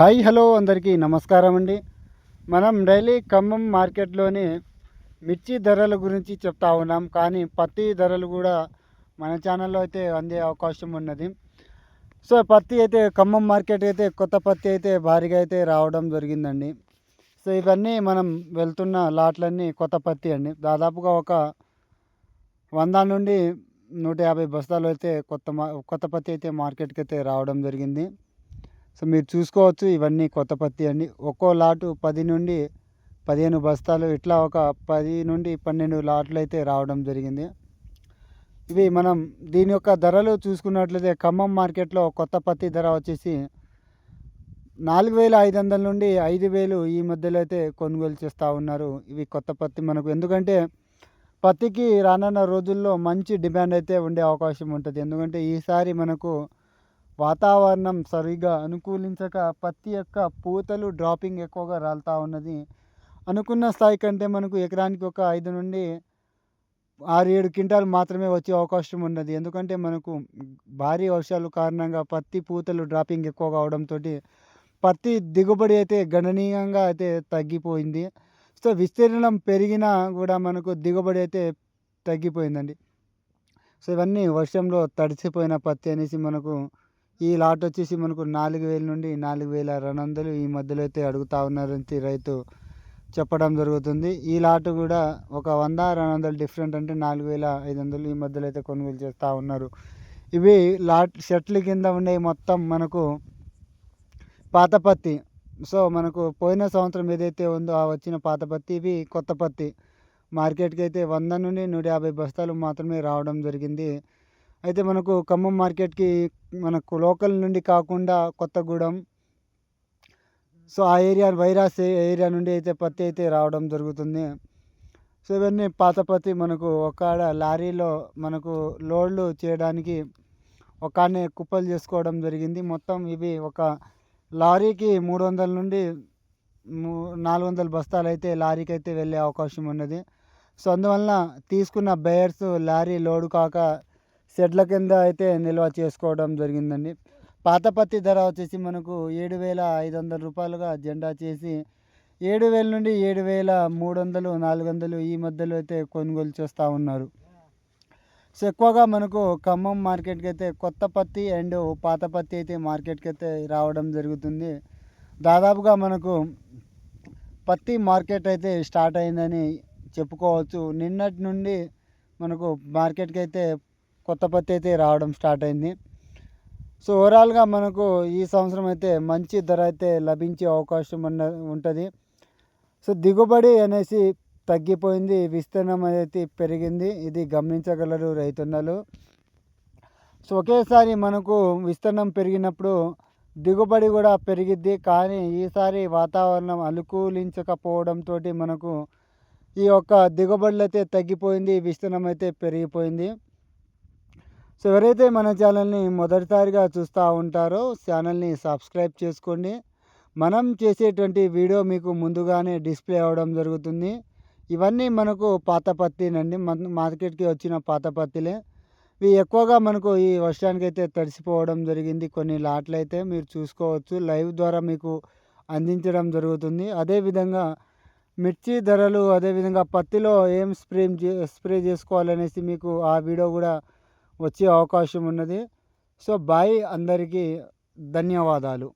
Hi hello అందరికీ నమస్కారం అండి. మనం డైలీ ఖమ్మం మార్కెట్లోని మిర్చి ధరల గురించి చెప్తా ఉన్నాం. కానీ పత్తి ధరలు కూడా మన ఛానల్లో అయితే అందే అవకాశం ఉన్నది. సో పత్తి అయితే ఖమ్మం మార్కెట్ అయితే కొత్త పత్తి అయితే భారీగా అయితే రావడం జరిగిందండి. సో ఇవన్నీ మనం వెళ్తున్న లాట్లన్నీ కొత్త పత్తి అండి. దాదాపుగా ఒక వంద నుండి నూట యాభై బస్తాలు అయితే కొత్త మా కొత్త పత్తి అయితే మార్కెట్కి అయితే రావడం జరిగింది. సో మీరు చూసుకోవచ్చు ఇవన్నీ కొత్త పత్తి అండి ఒక్కో లాటు పది నుండి పదిహేను బస్తాలు ఇట్లా ఒక పది నుండి పన్నెండు లాట్లు అయితే రావడం జరిగింది. ఇవి మనం దీని యొక్క ధరలు చూసుకున్నట్లయితే ఖమ్మం మార్కెట్లో కొత్త పత్తి ధర వచ్చేసి నాలుగు వేల ఐదు వందల నుండి ఐదు వేలు ఈ మధ్యలో అయితే కొనుగోలు చేస్తూ ఉన్నారు ఇవి కొత్త పత్తి మనకు. ఎందుకంటే పత్తికి రానున్న రోజుల్లో మంచి డిమాండ్ అయితే ఉండే అవకాశం ఉంటుంది. ఎందుకంటే ఈసారి మనకు వాతావరణం సరిగా అనుకూలించక పత్తి యొక్క పూతలు డ్రాపింగ్ ఎక్కువగా రాలుతూ ఉన్నది. అనుకున్న స్థాయి కంటే మనకు ఎకరానికి ఒక ఐదు నుండి ఆరు ఏడు క్వింటాలు మాత్రమే వచ్చే అవకాశం ఉన్నది. ఎందుకంటే మనకు భారీ వర్షాలు కారణంగా పత్తి పూతలు డ్రాపింగ్ ఎక్కువ కావడంతో పత్తి దిగుబడి అయితే గణనీయంగా అయితే తగ్గిపోయింది. సో విస్తీర్ణం పెరిగినా కూడా మనకు దిగుబడి అయితే తగ్గిపోయిందండి. సో ఇవన్నీ వర్షంలో తడిసిపోయిన పత్తి అనేసి మనకు ఈ లాట్ వచ్చేసి మనకు నాలుగు వేల నుండి నాలుగు వేల రెండు వందలు ఈ మధ్యలో అయితే అడుగుతా ఉన్నారని రైతు చెప్పడం జరుగుతుంది. ఈ లాట్ కూడా ఒక వంద రెండు వందలు డిఫరెంట్ అంటే నాలుగు వేల ఐదు వందలు ఈ మధ్యలో అయితే కొనుగోలు చేస్తూ ఉన్నారు. ఇవి లాట్ షర్ట్ల కింద ఉండే మొత్తం మనకు పాత పత్తి. సో మనకు పోయిన సంవత్సరం ఏదైతే ఉందో ఆ వచ్చిన పాత పత్తి ఇవి కొత్త పత్తి. మార్కెట్కి అయితే వంద నుండి నూట యాభై బస్తాలు మాత్రమే రావడం జరిగింది. అయితే మనకు ఖమ్మం మార్కెట్కి మనకు లోకల్ నుండి కాకుండా కొత్తగూడెం సో ఆ ఏరియా వైరాస్ ఏరియా నుండి అయితే పత్తి అయితే రావడం జరుగుతుంది. సో ఇవన్నీ పాత పత్తి మనకు ఒక లారీలో మనకు లోడ్లు చేయడానికి ఒకనే కుప్పలు చేసుకోవడం జరిగింది. మొత్తం ఇవి ఒక లారీకి మూడు వందల నుండి నాలుగు వందల బస్తాలు అయితే లారీకి అయితే వెళ్ళే అవకాశం ఉన్నది. సో అందువలన తీసుకున్న బయర్స్ లారీ లోడు కాక షెడ్ల కింద అయితే నిల్వ చేసుకోవడం జరిగిందండి. పాత పత్తి ధర వచ్చేసి మనకు ఏడు వేల ఐదు వందల రూపాయలుగా జెండా చేసి ఏడు వేల నుండి ఏడు వేల మూడు వందలు నాలుగు వందలు ఈ మధ్యలో అయితే కొనుగోలు చేస్తూ ఉన్నారు. సో ఎక్కువగా మనకు ఖమ్మం మార్కెట్కి అయితే కొత్త పత్తి అండ్ పాత పత్తి అయితే మార్కెట్కి అయితే రావడం జరుగుతుంది. దాదాపుగా మనకు పత్తి మార్కెట్ అయితే స్టార్ట్ అయిందని చెప్పుకోవచ్చు. నిన్నటి నుండి మనకు మార్కెట్కి అయితే కొత్త పత్తి అయితే రావడం స్టార్ట్ అయింది. సో ఓవరాల్గా మనకు ఈ సంవత్సరం అయితే మంచి ధర అయితే లభించే అవకాశం ఉన్న ఉంటుంది. సో దిగుబడి అనేసి తగ్గిపోయింది విస్తీర్ణం అయితే పెరిగింది. ఇది గమనించగలరు రైతున్నలు. సో ఒకేసారి మనకు విస్తీర్ణం పెరిగినప్పుడు దిగుబడి కూడా పెరిగిద్ది. కానీ ఈసారి వాతావరణం అనుకూలించకపోవడంతో మనకు ఈ యొక్క దిగుబడులు అయితే తగ్గిపోయింది విస్తీర్ణం అయితే పెరిగిపోయింది. సో ఎవరైతే మన ఛానల్ని మొదటిసారిగా చూస్తూ ఉంటారో ఛానల్ని సబ్స్క్రైబ్ చేసుకోండి. మనం చేసేటువంటి వీడియో మీకు ముందుగానే డిస్ప్లే అవ్వడం జరుగుతుంది. ఇవన్నీ మనకు పాత పత్తినండి. మార్కెట్కి వచ్చిన పాత పత్తిలే. ఇవి ఎక్కువగా మనకు ఈ వర్షానికి అయితే తడిసిపోవడం జరిగింది. కొన్ని లాట్లు అయితే మీరు చూసుకోవచ్చు. లైవ్ ద్వారా మీకు అందించడం జరుగుతుంది. అదేవిధంగా మిర్చి ధరలు అదేవిధంగా పత్తిలో ఏం స్ప్రే స్ప్రే చేసుకోవాలనేసి మీకు ఆ వీడియో కూడా వచ్చే అవకాశం ఉన్నది. సో బాయ్ అందరికీ ధన్యవాదాలు.